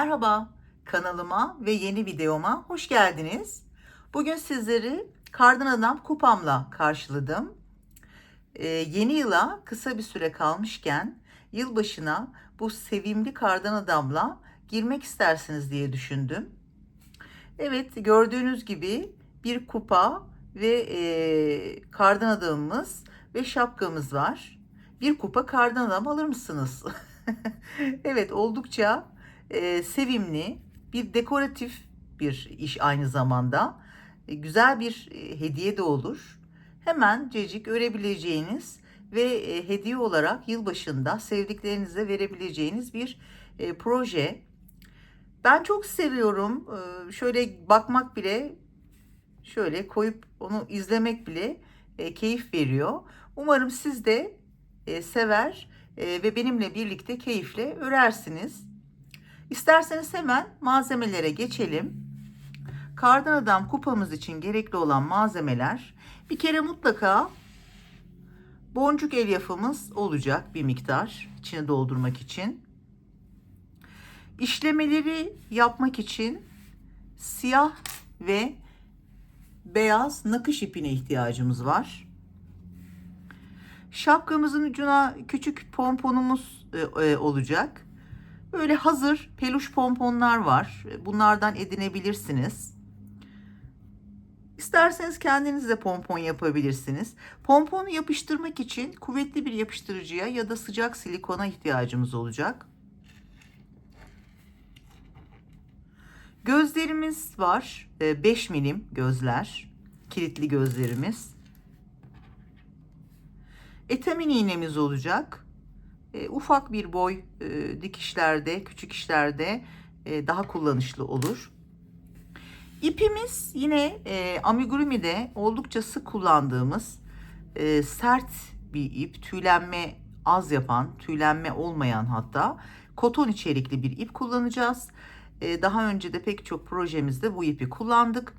Merhaba, kanalıma ve yeni videoma hoş geldiniz. Bugün sizleri Kardan Adam kupamla karşıladım. Ee, yeni yıla kısa bir süre kalmışken yılbaşına bu sevimli Kardan Adam'la girmek istersiniz diye düşündüm. Evet, gördüğünüz gibi bir kupa ve e, Kardan Adam'ımız ve şapkamız var. Bir kupa Kardan Adam alır mısınız? evet, oldukça e, sevimli, bir dekoratif bir iş aynı zamanda. E, güzel bir e, hediye de olur. Hemen cecik örebileceğiniz ve e, hediye olarak yılbaşında sevdiklerinize verebileceğiniz bir e, proje. Ben çok seviyorum. E, şöyle bakmak bile, şöyle koyup onu izlemek bile e, keyif veriyor. Umarım siz de e, sever e, ve benimle birlikte keyifle örersiniz. İsterseniz hemen malzemelere geçelim. Kardan Adam kupamız için gerekli olan malzemeler bir kere mutlaka boncuk elyafımız olacak bir miktar içine doldurmak için. İşlemeleri yapmak için siyah ve beyaz nakış ipine ihtiyacımız var. Şapkamızın ucuna küçük pomponumuz e, e, olacak. Böyle hazır peluş pomponlar var. Bunlardan edinebilirsiniz. İsterseniz kendiniz de pompon yapabilirsiniz. Pomponu yapıştırmak için kuvvetli bir yapıştırıcıya ya da sıcak silikona ihtiyacımız olacak. Gözlerimiz var. 5 milim gözler. Kilitli gözlerimiz. Etamin iğnemiz olacak. E, ufak bir boy e, dikişlerde, küçük işlerde e, daha kullanışlı olur. İpimiz yine e, amigurumi'de oldukça sık kullandığımız e, sert bir ip, tüylenme az yapan, tüylenme olmayan hatta koton içerikli bir ip kullanacağız. E, daha önce de pek çok projemizde bu ipi kullandık.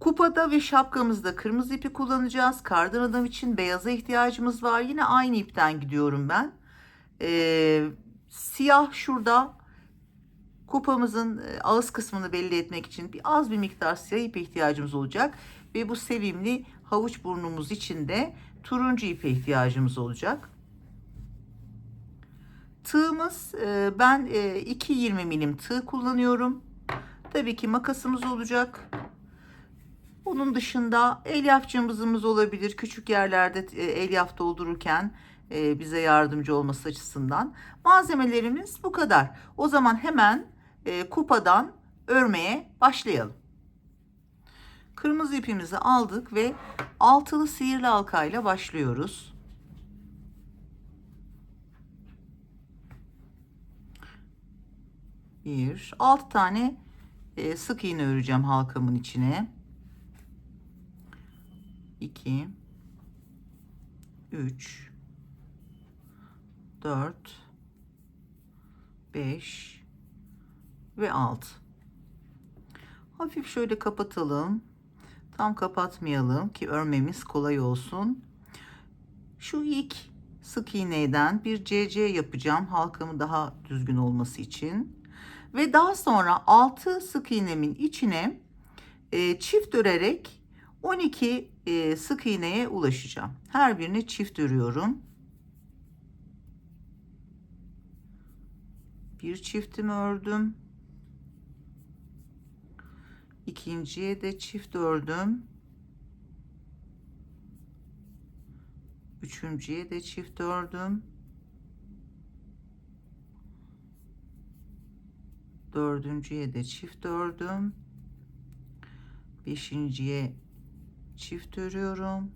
Kupada ve şapkamızda kırmızı ipi kullanacağız. Kardan adam için beyaza ihtiyacımız var. Yine aynı ipten gidiyorum ben. Ee, siyah şurada kupamızın e, ağız kısmını belli etmek için bir az bir miktar siyah ipe ihtiyacımız olacak. Ve bu sevimli havuç burnumuz için de turuncu ipe ihtiyacımız olacak. Tığımız e, ben 2.20 milim tığ kullanıyorum. Tabii ki makasımız olacak. Onun dışında elyaf cımbızımız olabilir. Küçük yerlerde e, elyaf doldururken e, bize yardımcı olması açısından. Malzemelerimiz bu kadar. O zaman hemen e, kupadan örmeye başlayalım. Kırmızı ipimizi aldık ve altılı sihirli halkayla başlıyoruz. Bir, altı tane sık iğne öreceğim halkamın içine. 2 3 4 5 ve 6 hafif şöyle kapatalım. Tam kapatmayalım ki örmemiz kolay olsun. Şu ilk sık iğneden bir CC yapacağım halkamı daha düzgün olması için. Ve daha sonra 6 sık iğnemin içine e, çift örerek 12 e, sık iğneye ulaşacağım. Her birini çift örüyorum. Bir çiftimi ördüm. İkinciye de çift ördüm. Üçüncüye de çift ördüm. Dördüncüye de çift ördüm. Beşinciye çift örüyorum.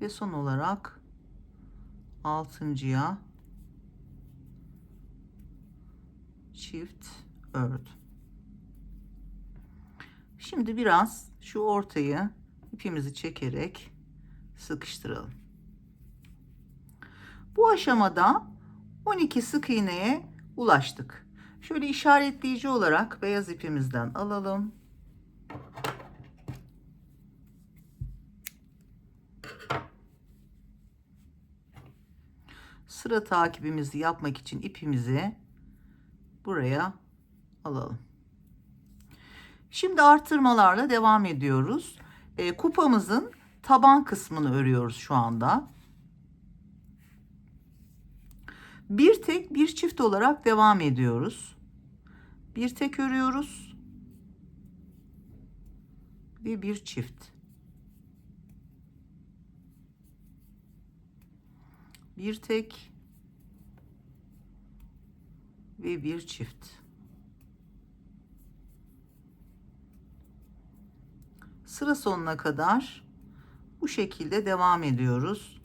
Ve son olarak altıncıya çift ördüm. Şimdi biraz şu ortayı ipimizi çekerek sıkıştıralım. Bu aşamada 12 sık iğneye ulaştık. Şöyle işaretleyici olarak beyaz ipimizden alalım. Sıra takibimizi yapmak için ipimizi buraya alalım. Şimdi artırmalarla devam ediyoruz. E, kupamızın taban kısmını örüyoruz şu anda. Bir tek bir çift olarak devam ediyoruz. Bir tek örüyoruz. Ve bir çift. Bir tek ve bir çift. Sıra sonuna kadar bu şekilde devam ediyoruz.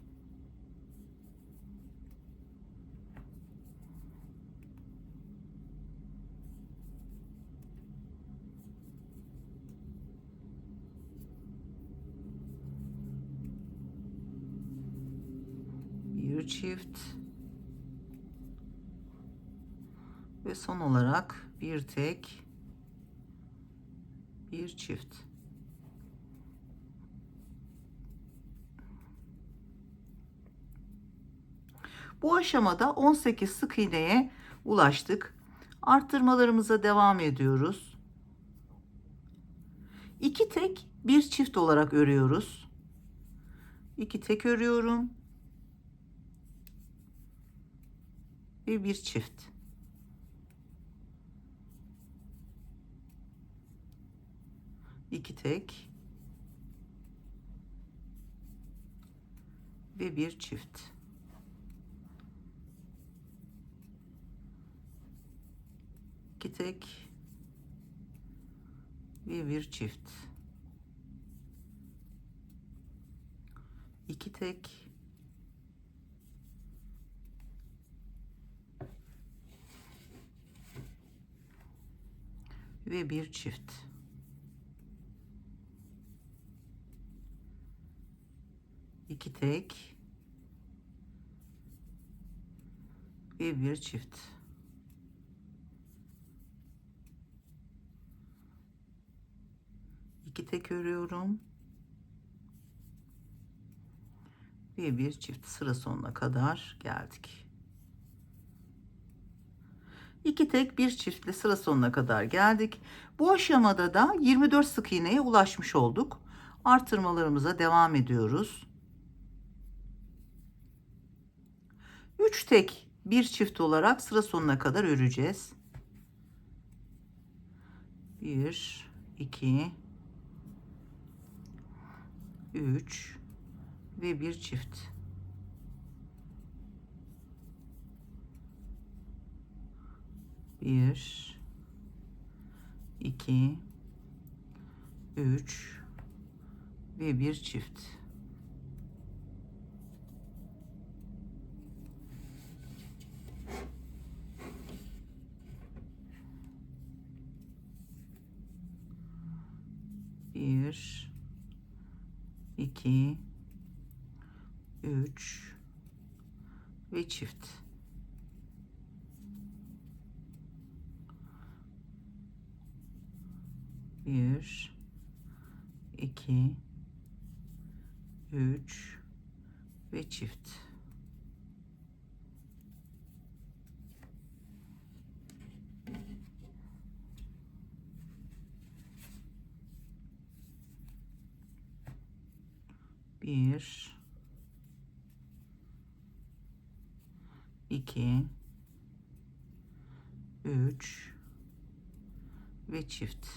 Bir çift ve son olarak bir tek bir çift. Bu aşamada 18 sık iğneye ulaştık. Arttırmalarımıza devam ediyoruz. İki tek bir çift olarak örüyoruz. İki tek örüyorum. Ve bir çift. İki tek. Ve bir çift. iki tek ve bir çift. iki tek ve bir çift. İki tek. Ve bir çift. iki tek örüyorum. Ve bir çift. Sıra sonuna kadar geldik. İki tek bir çiftle sıra sonuna kadar geldik. Bu aşamada da 24 sık iğneye ulaşmış olduk. Artırmalarımıza devam ediyoruz 3 tek bir çift olarak sıra sonuna kadar öreceğiz 1 2 3 ve bir çift. Bir, iki, üç ve bir çift. Bir, 2 3 ve çift. Bir, iki, üç ve çift. Bir. İki. Üç. Ve çift.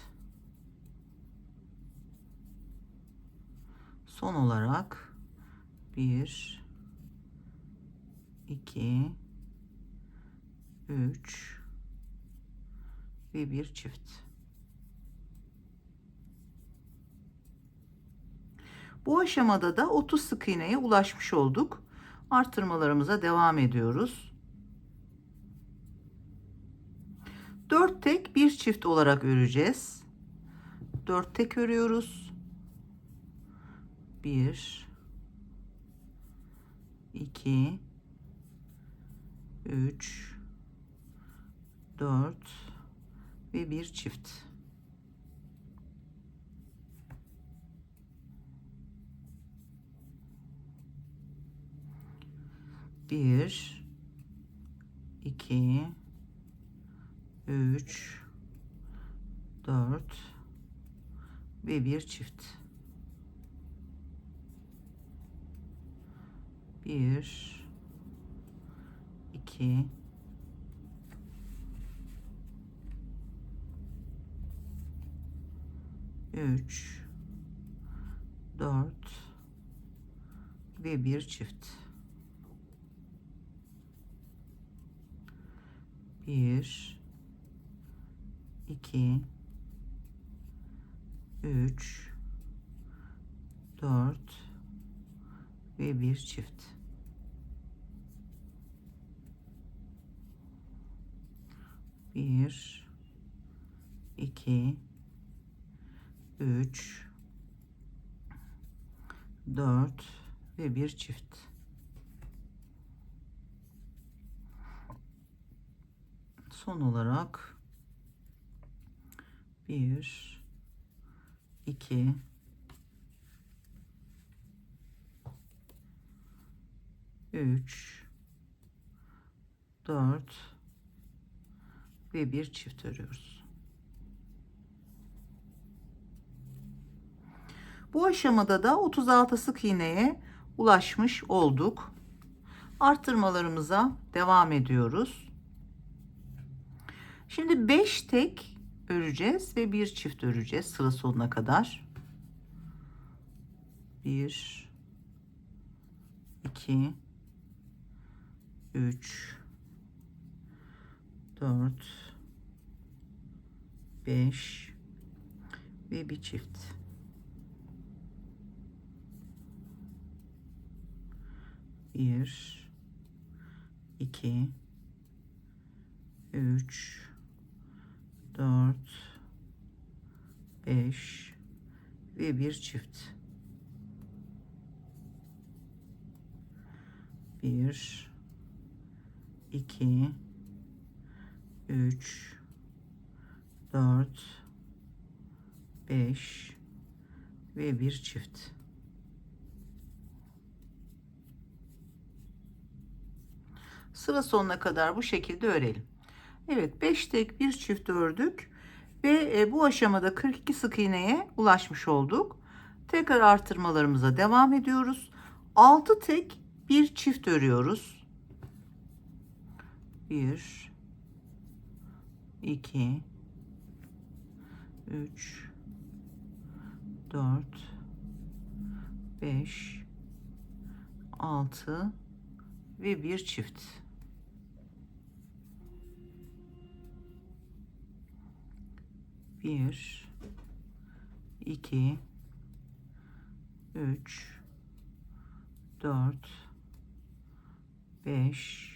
Son olarak bir iki üç ve bir çift Bu aşamada da 30 sık iğneye ulaşmış olduk. Artırmalarımıza devam ediyoruz. 4 tek bir çift olarak öreceğiz. 4 tek örüyoruz. 1 2 3 4 ve bir çift. Bir 2 3 4 ve bir çift. Bir, iki, üç, dört ve bir çift. Bir, iki, üç, dört ve bir çift. Bir, iki, üç, dört ve bir çift. Son olarak bir, iki, üç, dört ve bir çift örüyoruz. Bu aşamada da 36 sık iğneye ulaşmış olduk. Arttırmalarımıza devam ediyoruz. Şimdi 5 tek öreceğiz ve bir çift öreceğiz sıra sonuna kadar. 1 2 3 4 5 ve bir çift. Bir, iki, üç, dört, beş ve bir çift. Bir, iki, üç, dört, beş ve bir çift. Sıra sonuna kadar bu şekilde örelim. Evet 5 tek bir çift ördük ve e, bu aşamada 42 sık iğneye ulaşmış olduk. Tekrar artırmalarımıza devam ediyoruz. 6 tek bir çift örüyoruz. 1 2 3 4 5 6 ve bir çift. Bir, iki, üç, dört, beş,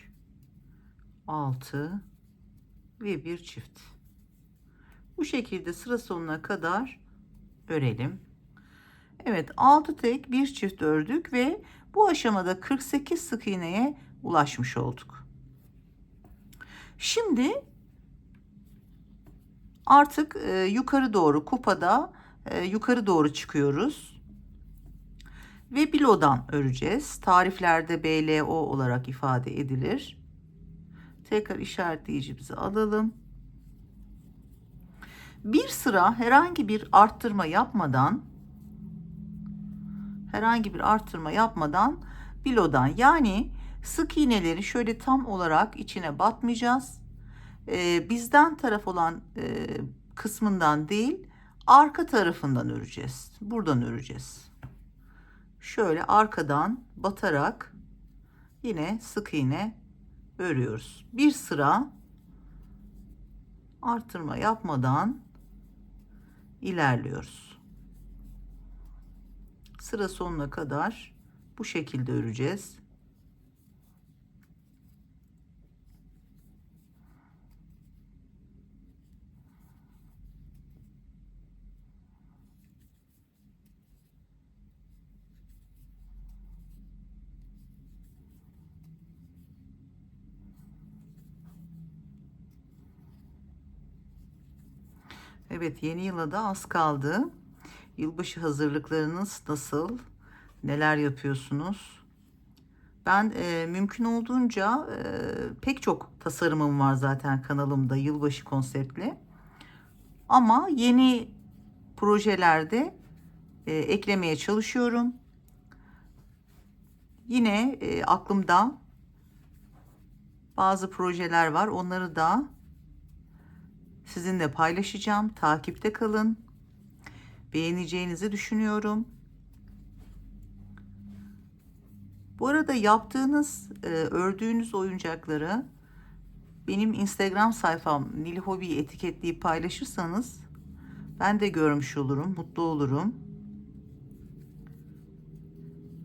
altı ve bir çift. Bu şekilde sıra sonuna kadar örelim. Evet 6 tek bir çift ördük ve bu aşamada 48 sık iğneye ulaşmış olduk. Şimdi artık e, yukarı doğru kupada e, yukarı doğru çıkıyoruz. Ve bilodan öreceğiz. Tariflerde BLO olarak ifade edilir. Tekrar işaretleyicimizi alalım. Bir sıra herhangi bir arttırma yapmadan herhangi bir arttırma yapmadan bilodan yani sık iğneleri şöyle tam olarak içine batmayacağız. Ee, bizden taraf olan e, kısmından değil arka tarafından öreceğiz. Buradan öreceğiz. Şöyle arkadan batarak yine sık iğne örüyoruz. Bir sıra artırma yapmadan ilerliyoruz. Sıra sonuna kadar bu şekilde öreceğiz. Evet yeni yıla da az kaldı. Yılbaşı hazırlıklarınız nasıl? Neler yapıyorsunuz? Ben e, mümkün olduğunca e, pek çok tasarımım var zaten kanalımda yılbaşı konseptli. Ama yeni projelerde e, eklemeye çalışıyorum. Yine e, aklımda bazı projeler var. Onları da sizinle paylaşacağım. Takipte kalın. Beğeneceğinizi düşünüyorum. Bu arada yaptığınız, e, ördüğünüz oyuncakları benim Instagram sayfam Nil Hobby etiketleyip paylaşırsanız ben de görmüş olurum, mutlu olurum.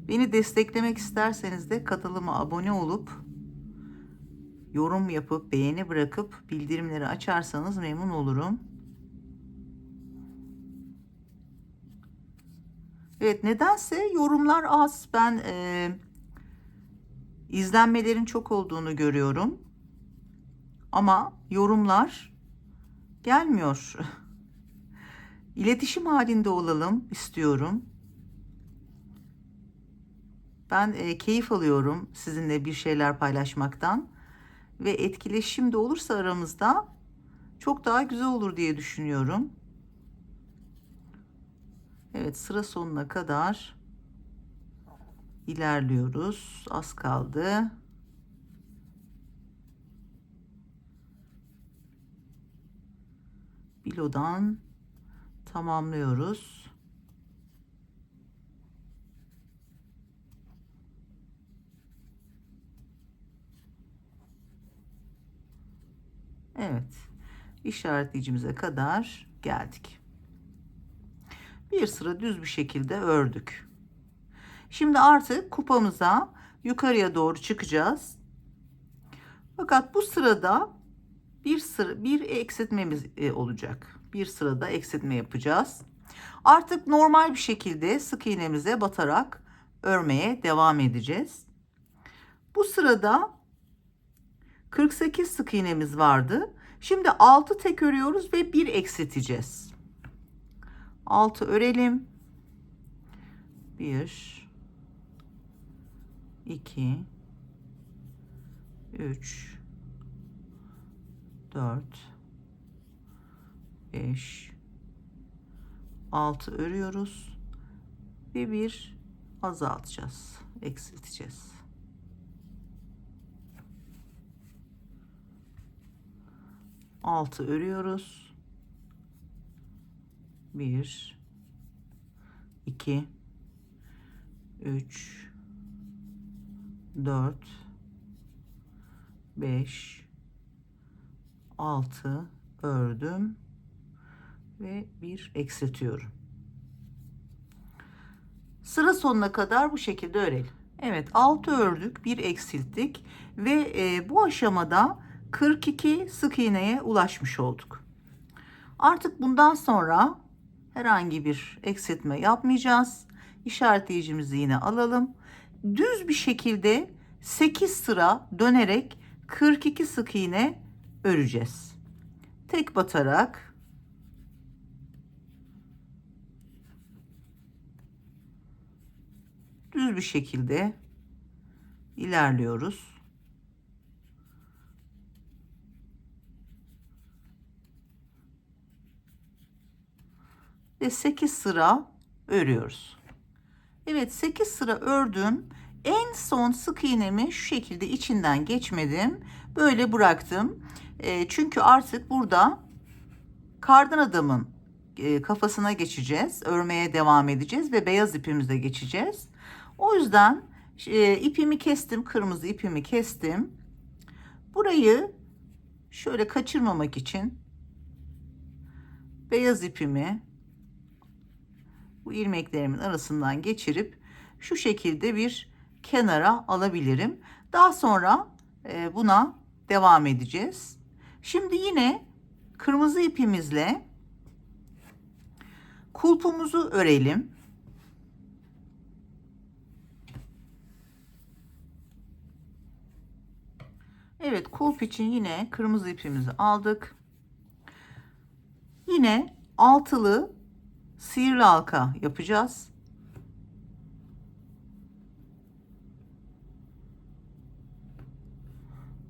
Beni desteklemek isterseniz de kanalıma abone olup yorum yapıp beğeni bırakıp bildirimleri açarsanız memnun olurum. Evet nedense yorumlar az. Ben e, izlenmelerin çok olduğunu görüyorum. Ama yorumlar gelmiyor. İletişim halinde olalım istiyorum. Ben e, keyif alıyorum sizinle bir şeyler paylaşmaktan ve etkileşim de olursa aramızda çok daha güzel olur diye düşünüyorum. Evet sıra sonuna kadar ilerliyoruz. Az kaldı. Bilodan tamamlıyoruz. Evet. işaretleyicimize kadar geldik. Bir sıra düz bir şekilde ördük. Şimdi artık kupamıza yukarıya doğru çıkacağız. Fakat bu sırada bir sıra bir eksiltmemiz e, olacak. Bir sırada eksiltme yapacağız. Artık normal bir şekilde sık iğnemize batarak örmeye devam edeceğiz. Bu sırada 48 sık iğnemiz vardı. Şimdi 6 tek örüyoruz ve 1 eksilteceğiz. 6 örelim. 1 2 3 4 5 6 örüyoruz ve bir azaltacağız eksilteceğiz altı örüyoruz bir iki üç dört beş 6 ördüm ve bir eksiltiyorum. Sıra sonuna kadar bu şekilde örelim. Evet 6 ördük, bir eksilttik ve e, bu aşamada 42 sık iğneye ulaşmış olduk. Artık bundan sonra herhangi bir eksiltme yapmayacağız. İşaretleyicimizi yine alalım. Düz bir şekilde 8 sıra dönerek 42 sık iğne öreceğiz. Tek batarak düz bir şekilde ilerliyoruz. Ve 8 sıra örüyoruz. Evet 8 sıra ördüm. En son sık iğnemi şu şekilde içinden geçmedim. Böyle bıraktım. E, çünkü artık burada kardan adamın e, kafasına geçeceğiz. Örmeye devam edeceğiz ve beyaz ipimize geçeceğiz. O yüzden e, ipimi kestim. Kırmızı ipimi kestim. Burayı şöyle kaçırmamak için beyaz ipimi bu ilmeklerimin arasından geçirip şu şekilde bir kenara alabilirim. Daha sonra e, buna devam edeceğiz. Şimdi yine kırmızı ipimizle kulpumuzu örelim. Evet kulp için yine kırmızı ipimizi aldık. Yine altılı sihirli halka yapacağız.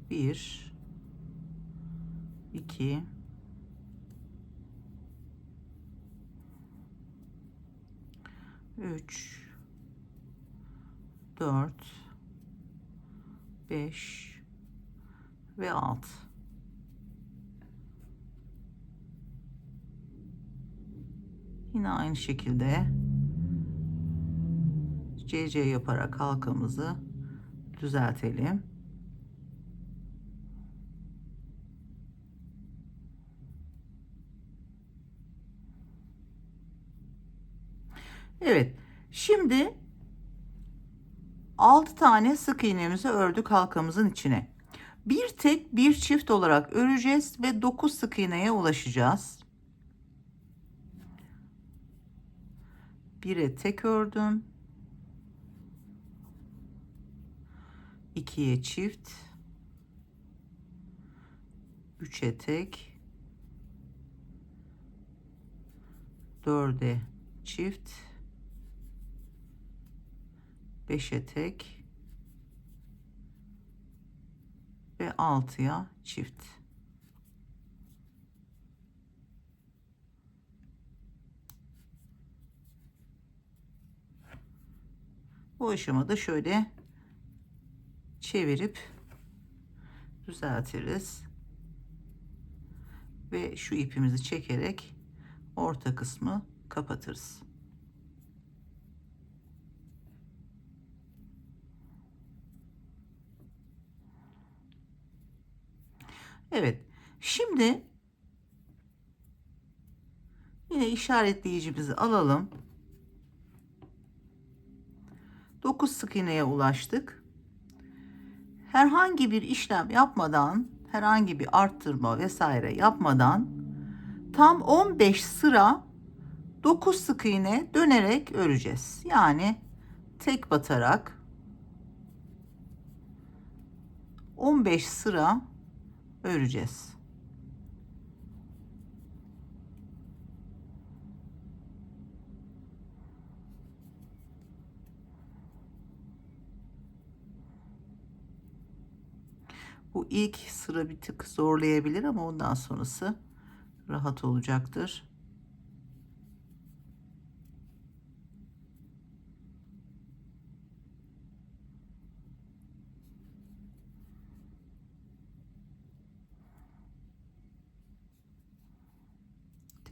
Bir, iki, üç, dört, beş ve altı. Yine aynı şekilde CC yaparak halkamızı düzeltelim. Evet. Şimdi 6 tane sık iğnemizi ördük halkamızın içine. Bir tek bir çift olarak öreceğiz ve 9 sık iğneye ulaşacağız. 1'e tek ördüm. 2'ye çift. 3'e tek. 4'e çift. 5'e tek ve 6'ya çift. Bu aşamada şöyle çevirip düzeltiriz. Ve şu ipimizi çekerek orta kısmı kapatırız. Evet. Şimdi yine işaretleyicimizi alalım. 9 sık iğneye ulaştık. Herhangi bir işlem yapmadan, herhangi bir arttırma vesaire yapmadan tam 15 sıra 9 sık iğne dönerek öreceğiz. Yani tek batarak 15 sıra öreceğiz. Bu ilk sıra bir tık zorlayabilir ama ondan sonrası rahat olacaktır.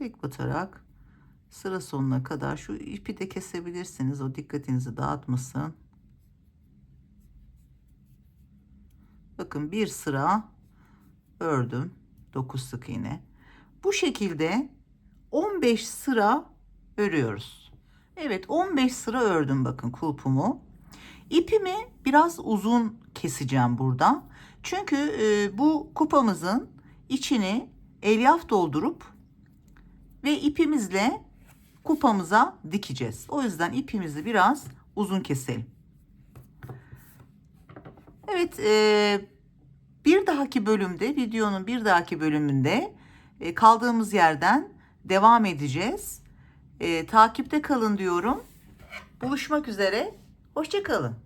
tek batarak sıra sonuna kadar şu ipi de kesebilirsiniz. O dikkatinizi dağıtmasın. Bakın bir sıra ördüm. 9 sık iğne. Bu şekilde 15 sıra örüyoruz. Evet 15 sıra ördüm bakın kulpumu. İpimi biraz uzun keseceğim burada. Çünkü e, bu kupamızın içini elyaf doldurup ve ipimizle kupamıza dikeceğiz. O yüzden ipimizi biraz uzun keselim. Evet e, bir dahaki bölümde videonun bir dahaki bölümünde e, kaldığımız yerden devam edeceğiz. E, takipte kalın diyorum. Buluşmak üzere. Hoşçakalın.